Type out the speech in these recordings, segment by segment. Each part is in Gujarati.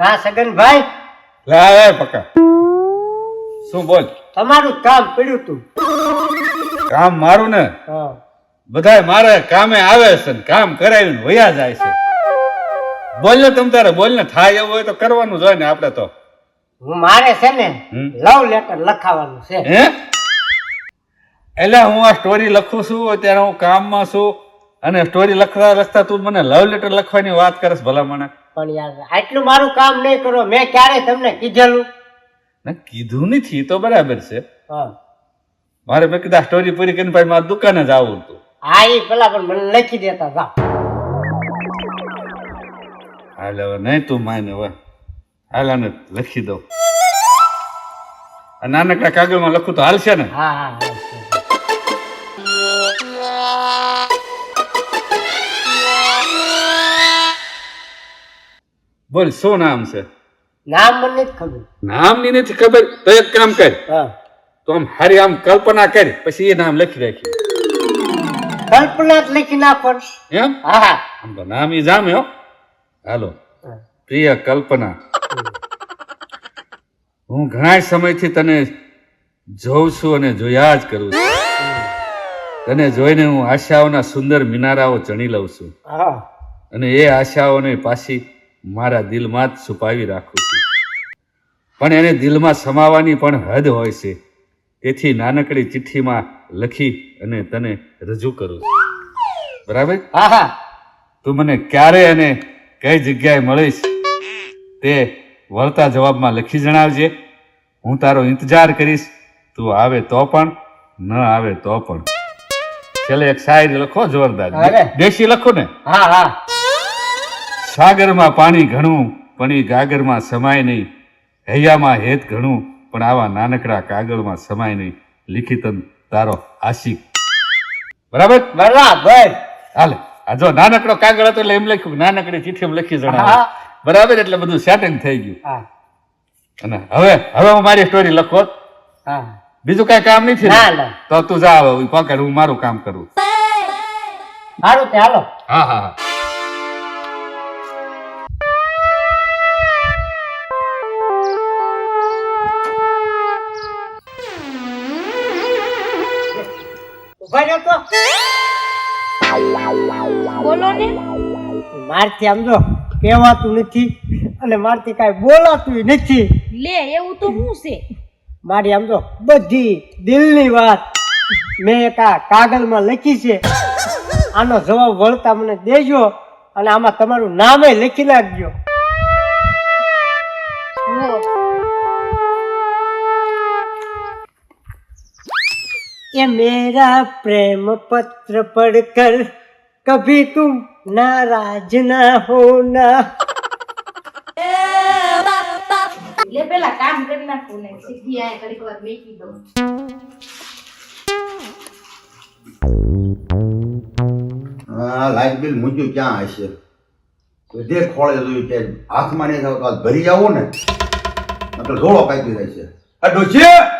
કા સગનભાઈ? લે આવે પકા શું બોલ? તમારું કામ પડ્યું તું. કામ મારું ને? બધાય મારે કામે આવે છે ને કામ કરાવીને વયા જાય છે. બોલ ને તમ તારે બોલ ને થાય એવું હોય તો કરવાનું જ હોય ને આપણે તો. હું મારે છે ને. લવ લેટર લખાવાનું છે. હે? એટલે હું આ સ્ટોરી લખું છું અત્યારે હું કામમાં છું અને સ્ટોરી લખતા લખતા તું મને લવ લેટર લખવાની વાત કરસ ભલા મને પણ યાર આટલું મારું કામ નહીં કરો મેં ક્યારે તમને કીધેલું? ના કીધું નથી તો બરાબર છે. હા. મારે મેં કીધા સ્ટોરી પૂરી કરીને પછી મારા દુકાને જ આવું હતું. હા એ પેલા પણ મને લખી દેતા જા. હાલ હવે નહીં તું માને હવે. હાલ આને લખી દઉં. નાનકડા કાગળમાં લખું તો હાલશે ને? હા હા. બોલ શું નામ છે? નામ મને નથી ખબર. નામની નથી ખબર તો એક કામ કર. તો આમ હારી આમ કલ્પના કર પછી એ નામ લખી રાખી. કલ્પના જ લખી નાખો. એમ? હા આમ તો નામ એ જામે હો. હાલો. પ્રિય કલ્પના હું ઘણા સમયથી તને જોઉં છું અને જોયા જ કરું છું. તને જોઈને હું આશાઓના સુંદર મિનારાઓ ચણી લઉં છું. હા. અને એ આશાઓને પાછી મારા દિલમાં જ છુપાવી રાખું છું. પણ એને દિલમાં સમાવાની પણ હદ હોય છે. તેથી નાનકડી ચિઠ્ઠીમાં લખી અને તને રજૂ કરું છું. બરાબર? હા હા તું મને ક્યારે અને કઈ જગ્યાએ મળીશ તે વળતા જવાબમાં લખી જણાવજે. હું તારો ઇંતજાર કરીશ. તું આવે તો પણ ન આવે તો પણ. છેલ્લે એક શાયરી લખો જોરદાર. દેશી લખો ને? હા હા. સાગરમાં પાણી ઘણું પણ એ ગાગરમાં સમાય નહીં. હૈયામાં હેત ઘણું પણ આવા નાનકડા કાગળમાં સમાય નહીં. લિખિતન તારો આશિક. બરાબર? બરાબર. હાલે. આ જો નાનકડો કાગળ હતો એટલે એમ લખ્યું નાનકડી ચિઠ્ઠી લખી જણાવ. બરાબર? એટલે બધું સેટિંગ થઈ ગયું. અને હવે હવે હું મારી સ્ટોરી લખો. બીજું કઈ કામ નથી. તો તું જા પકડ હું મારું કામ કરું. મારું તે હાલો. હા હા હા. ઊભા રહ્યો તો. બોલો ને. મારથી આમ જો કહેવાતું નથી અને મારથી કાંઈ બોલાતું નથી. લે એવું તો શું છે? મારી આમ જો બધી દિલની વાત મેં એક આ કાગળમાં લખી છે. આનો જવાબ વળતા મને દેજો અને આમાં તમારું નામે લખી નાખજો. ये मेरा प्रेम पत्र पढ़कर कभी तुम नाराज ना होना લે પેલા કામ કરી નાખું ને સીધી આ ઘડીક વાર મેકી દઉં આ લાઇટ બિલ મૂક્યું ક્યાં હશે બધે ખોળે જોયું કે હાથમાં નહીં થતું આજ ભરી આવો ને નકર ધોળો કાપી જાય છે આ ડોશી આ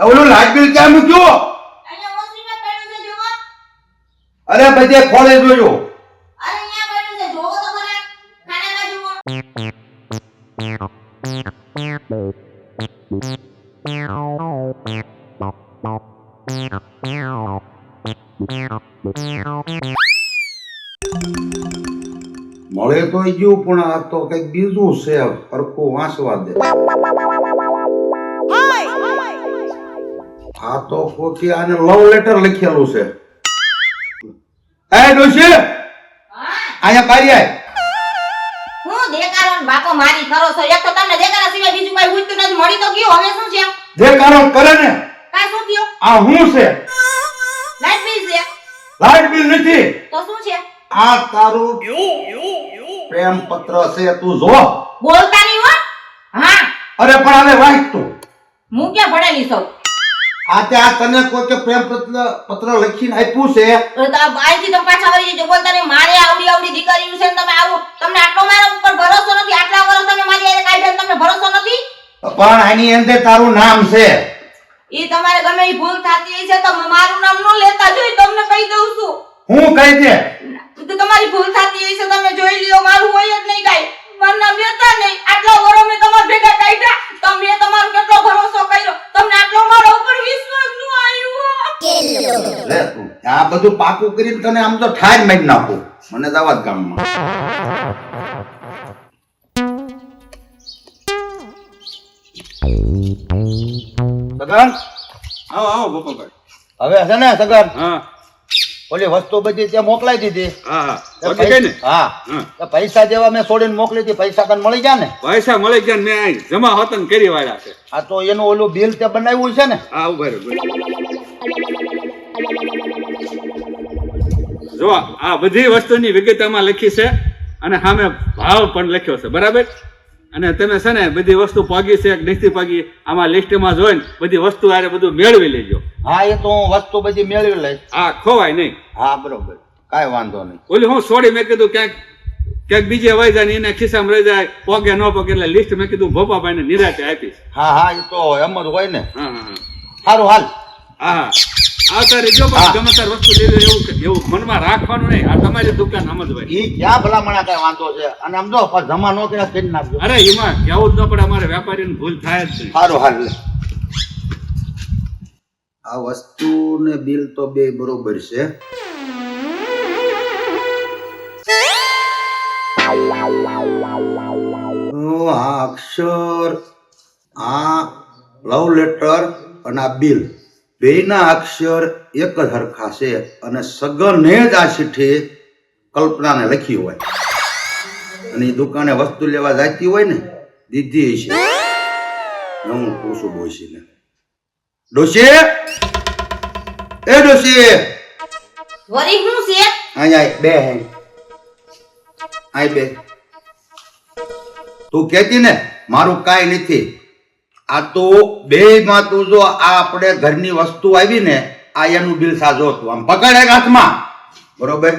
ઓલું લાઇટ બિલ ક્યાં મૂક્યું? અરે બધે ખોળે જોજો મળે તો ગયું પણ આ તો કંઈક બીજું છે સરખું વાંચવા દે. આ તો કોકી આને લવ લેટર લખેલું છે. એ ડોશી અહીંયા પારી આય. હું દેકારો બાપો મારી કરો છો? એક તો તમને દેકારા સિવાય બીજું કઈ ઉઠતું નથી. મળી તો ગયું હવે શું છે? જે કરે ને. કાઈ શું થયું? આ હું છે? લાઈટ બિલ છે. લાઇટ બિલ નથી. તો શું છે? આ તારું પ્રેમ પત્ર છે તું જો. બોલતા નહીં હો. હા. અરે પણ આને વાંચ તું. હું ક્યાં ભણેલી છું આ તે આ તને કોઈ કે પ્રેમ પત્ર પત્ર લખીને આપ્યું છે? આ બાઈથી તમે પાછા વળી જજો. બોલ તને મારે આવડી આવડી દીકરી છે ને તમે આવો. તમને આટલો મારા ઉપર ભરોસો નથી? આટલા વર્ષ તમે મારી આરે કાઢે તમને ભરોસો નથી? પણ આની અંદર તારું નામ છે. એ તમારે ગમે એ ભૂલ થતી છે તો મારું નામ ન લેતા જોઈ તમને કહી દઉં છું. હું કહી દે? તો તમારી ભૂલ થતી છે તમે જોઈ લ્યો મારું હોય જ નહીં કાઈ. મારું નામ લેતા નહીં. આટલા વર્ષ મેં તમારા ભેગા કાઢ્યા. તમે આ બધું પાકું કરીને તને આમ તો ઠાર મારી નાખું. મને તો જ ગામમાં. સગન આવો આવો ગોપાલભાઈ. હવે હશે ને સગન હા. ઓલી વસ્તુ બધી ત્યાં મોકલાઈ દીધી. હા. પૈસા જેવા મેં છોડીને મોકલી હતી પૈસા તને મળી જાય ને? પૈસા મળી ગયા ને મેં અહીં જમા હોતન કરી વાળા છે. આ તો એનું ઓલું બિલ તે બનાવ્યું છે ને? હા ઊભા. જો આ બધી વસ્તુની વિગતમાં લખી છે અને સામે ભાવ પણ લખ્યો છે બરાબર? અને તમે છે ને બધી વસ્તુ પાગી છે નથી પાગી આમાં લિસ્ટમાં જોઈને બધી વસ્તુ આરે બધું મેળવી લેજો. હા એ તો હું વસ્તુ બધી મેળવી લઈશ. હા ખોવાય નહીં. હા બરોબર. કાંઈ વાંધો નહીં. ઓલી હું છોડી મેં કીધું ક્યાંક ક્યાંક બીજે વહી જાય એને ખિસ્સામાં રહી જાય પોગે ન પોગે એટલે લિસ્ટ મેં કીધું ભોપાભાઈને નિરાતે આપીશ. હા હા એ તો એમ જ હોય ને. હા હા સારું હાલ. હા. આવતા રહેજો પણ ગમે તાર વસ્તુ હોય એવું એવું મનમાં રાખવાનું નહીં. આ તમારી દુકાન સમજવાય ઈ ક્યાં ભલામણા કઈ વાંધો છે? અને આમ જો પણ જમા નો કર્યા કરી નાખજો. અરે એમાં કેવું જ ન પડે અમારે વેપારીને ભૂલ થાય જ નહીં. સારું હાલ આ વસ્તુ ને બિલ તો બે બરોબર છે. આ અક્ષર આ લવ લેટર અને આ બિલ. બેયના અક્ષર એક જ હરખા છે અને સગને જ આ ચિઠ્ઠી કલ્પનાને લખી હોય. અને એ દુકાને વસ્તુ લેવા જાતી હોય ને દીધી છે હું પૂછું ડોશીને. ડોશી? એ ડોશી! વરી હું છે? અહીંયા બે હે. આય બે. તું કહેતી ને મારું કાંઈ નથી. આ તો બે માં તું જો આ આપણે ઘરની વસ્તુ આવી ને આ એનું બિલ સાજો હતું. આમ પકડ એક હાથમાં. બરોબર?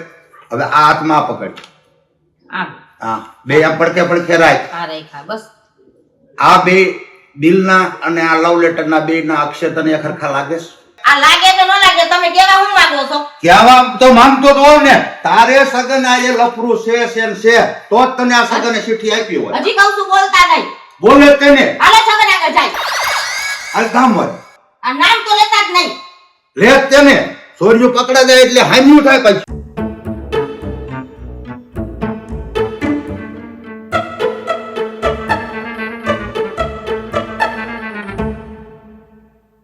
હવે આ હાથમાં પકડ. હા. બે આમ પડખે પડખે રાખ. બસ. આ બે બિલના અને આ લવ લેટરના બે ના અક્ષર તને ખરખા લાગે છે? આ લાગે કે ન લાગે તમે કેવા હું માંગો છો? કહેવા તો માંગતો તો ને તારે સગન આ એ લફરું છે છે છે તો જ તને આ સગને ચીઠી આપી હોય. હજી કહું છું બોલતા નહીં. બોલે તેને. હાલો છગન આગળ જાય. હાલ કામ વર આ નામ તો લેતા જ નહીં. લે તેને. સોર્યું પકડા જાય એટલે હાન્યું થાય પછી.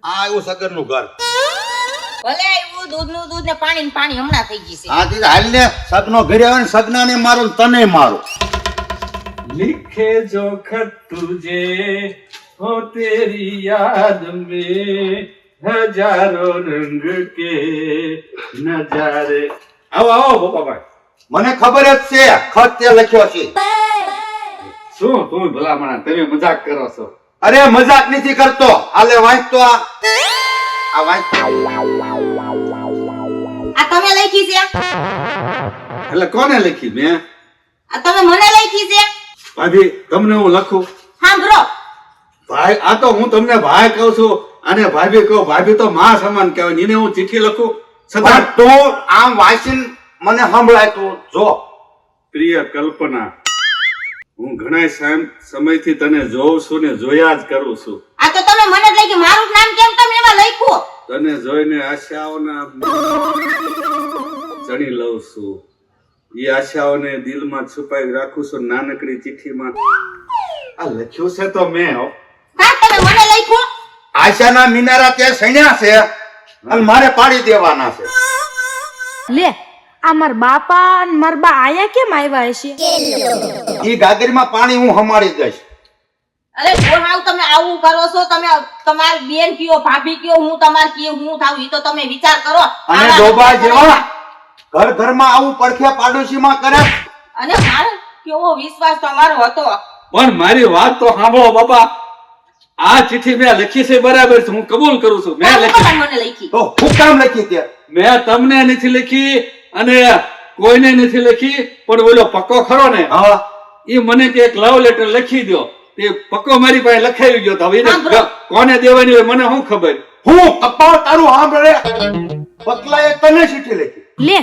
આ સગરનું ઘર. ભલે આવ્યું દૂધનું દૂધ ને પાણી ને પાણી હમણાં થઈ ગઈ છે. હા દીધા હાલ ને સગનો ઘરે આવે ને સગનાને મારો તને મારો. लिखे जो खत तुझे हो तेरी याद में हजारों रंग के नजारे આવો આવો ગોપાભાઈ મને ખબર જ છે ખત તે લખ્યો છે શું તું ભલામણા તમે મજાક કરો છો અરે મજાક નથી કરતો આલે વાંચતો આ આ વાંચ આ તમે લખી છે એટલે કોને લખી મેં આ તમે મને લખી છે ભાભી તમને હું લખું? સાંભળો. ભાઈ આ તો હું તમને ભાઈ કહું છું અને ભાભી કહું ભાભી તો માં સમાન કહેવાય. એને હું ચિઠ્ઠી લખું? છતાં તું આમ વાંચીને મને સંભળાય તો. જો. પ્રિય કલ્પના હું ઘણા સમ- સમયથી તને જોઉં છું ને જોયા જ કરું છું. આ તો તમે મને જ લખી મારું નામ કેમ તમે એમાં લખ્યું? તને જોઈને આશાઓના ચણી લઉં છું. એ આશાઓને દિલમાં છુપાઈ રાખું છું નાનકડી ચિઠ્ઠીમાં. આ લખ્યું છે તો મેં હો. હા તમે મને લખ્યું? આશાના મિનારા ત્યાં સણ્યા છે અને મારે પાડી દેવાના છે. લે આ માર બાપા અને માર બા આયા કેમ આવ્યા હશે? ઈ ગાગરીમાં પાણી હું હમાડી દઈશ. અરે હાવ તમે આવું કરો છો તમે તમાર બેન કયો ભાભી કયો હું તમાર કયો હું થાવ ઈ તો તમે વિચાર કરો. અને ડોબા જેવા ઘર ઘરમાં આવું પડખે પાડોશીમાં કરે? અને મારે કેવો વિશ્વાસ તમારો હતો. પણ મારી વાત તો સાંભળો બાપા. આ ચિઠ્ઠી મેં લખી છે બરાબર છે હું કબૂલ કરું છું. મેં લખી મને લખી. તો હું કામ લખી તે મેં તમને નથી લખી અને કોઈને નથી લખી પણ ઓલો પક્કો ખરો ને? હા. એ મને કે એક લવ લેટર લખી દો તે પક્કો મારી પાસે લખાઈ ગયો તો હવે કોને દેવાની હોય મને શું ખબર? હું કપાળ તારું સાંભળે પકલાએ તને ચીઠી લખી. લે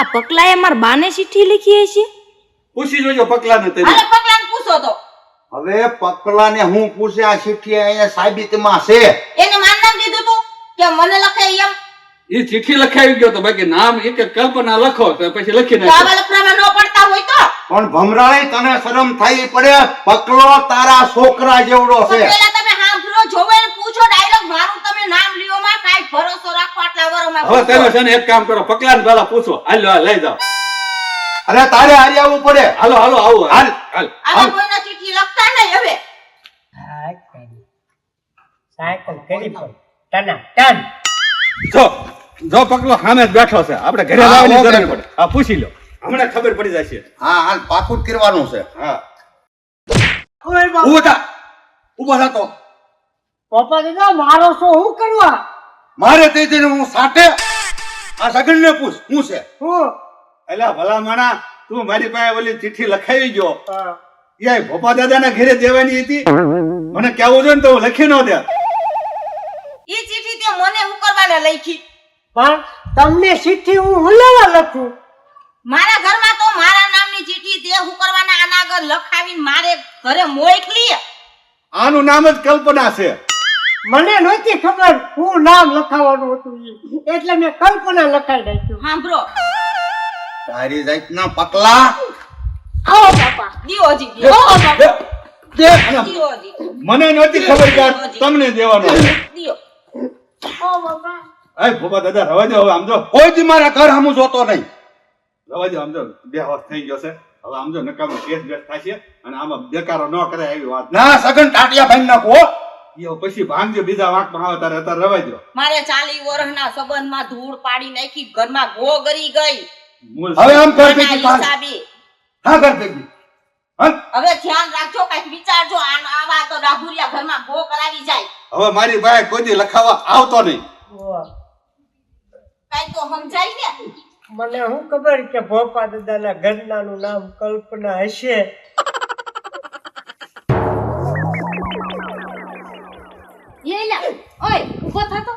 આ પકલાએ માર બાને ચીઠી લખી હશે? પૂછી જોજો પકલાને તમે અરે પકલાને પૂછો તો. હવે પકલાને હું પૂછે આ ચીઠી અહીંયા સાબિતમાં છે? એને માર નામ દીધું તું? કે મને લખે એમ? એ ચીઠી લખાવી ગયો તો બાકી નામ એક એક કલ્પના લખો તો પછી લખી નાખો. આવા લફડામાં ન પડતા હોય. તો પણ ભમરાળી તને શરમ થાય પડે પકલો તારા છોકરા જેવડો છે. પેલા તમે સાંભળો જોવો પૂછો ડાયરેક્ટ મારું તમે નામ લ્યો માં કાંઈ ભરોસો રાખો આટલા વરોમાં હવે તમે છે ને એક કામ કરો પકલાને પેલા પૂછો. હાલો લઈ જાઓ. અરે તારે હારી આવવું પડે. હાલો હાલો આવો હાલ હાલ. કોઈના ચિઠ્ઠી લખતા નહીં હવે. સાયકલ કરી પણ ટના ટન. જો જો પકલો સામે જ બેઠો છે. આપણે ઘરે લાવવાની જરૂર પડે. હા પૂછી લો. હમણાં ખબર પડી જશે. હા હાલ પાકું જ કરવાનું છે. હા. ઓય બાપ ઊભો થા. ઊભો થા તો. પપ્પા દાદા મારો શું હું કરવા? મારે તે જઈને હું સાટે આ સગન ને પૂછ હું છે? હું? એલા ભલા માણા તું મારી પાસે ઓલી ચિઠ્ઠી લખાવી ગયો. હા. યાર ભોપા દાદાના ઘરે દેવાની હતી. મને કેવું જોઈએ ને તો હું લખી ન દે. ઈ ચિઠ્ઠી તે મને હું કરવાને લખી? પણ તમને ચિઠ્ઠી હું લેવા લખું? મારા ઘરમાં તો મારા નામની ચીઠી તે હું કરવાના આના આગળ લખાવીને મારે ઘરે મોકલી આનું નામ જ કલ્પના છે. મને નહોતી ખબર હું નામ લખાવવાનું હતું ઈ. એટલે મેં કલ્પના લખાઈ નાખ્યું. સાંભળો. તારી જાતના પકલા આવો બાપા. દિયોજી દિયો. બાપા. દે અને દિયો મને નહોતી ખબર કે આ તમને દેવાનો છે. દિયો. અય ભોપા દાદા રવા દો હવે આમ જો. કોઈ જ મારા ઘર હમું જોતો નહીં. રવા દો આમ જો બે વર્ષ થઈ ગયો છે. હવે આમ જો નકામો કેસ બેસ થશે અને આમાં બેકારો ન કરે એવી વાત. ના સગન ટાટિયા ભાઈ નાખો પછી ભાંગજો બીજા વાંકમાં આવે તારે અત્યારે રવાજો મારે ચાલી વર્ષના સંબંધમાં ધૂળ પાડી નાખી ઘરમાં ગો ગરી ગઈ. હવે આમ કર ભેગી હા કર ભેગી. હવે ધ્યાન રાખજો કંઈક વિચારજો આવા તો ડાભુરિયા ઘરમાં ગો કરાવી જાય. હવે મારી ભાઈ કોઈ દી લખાવા આવતો નહીં. કઈ તો સમજાય ને. મને શું ખબર કે ભોપા દાદાના ઘરનાનું નામ કલ્પના હશે? એ ઓય ઊભો થાતો?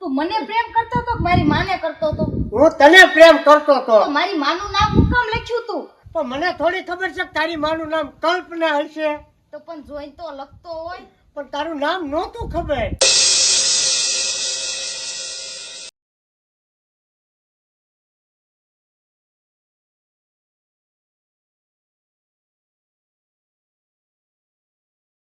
તું મને પ્રેમ કરતો તો કે મારી માને કરતો તો હું તને પ્રેમ કરતો હતો. તો મારી માનું નામ હું કામ લખ્યું તું? પણ મને થોડી ખબર છે કે તારી માનું નામ કલ્પના હશે? તો પણ જોઈ તો લખતો હોય. પણ તારું નામ નહોતું ખબર.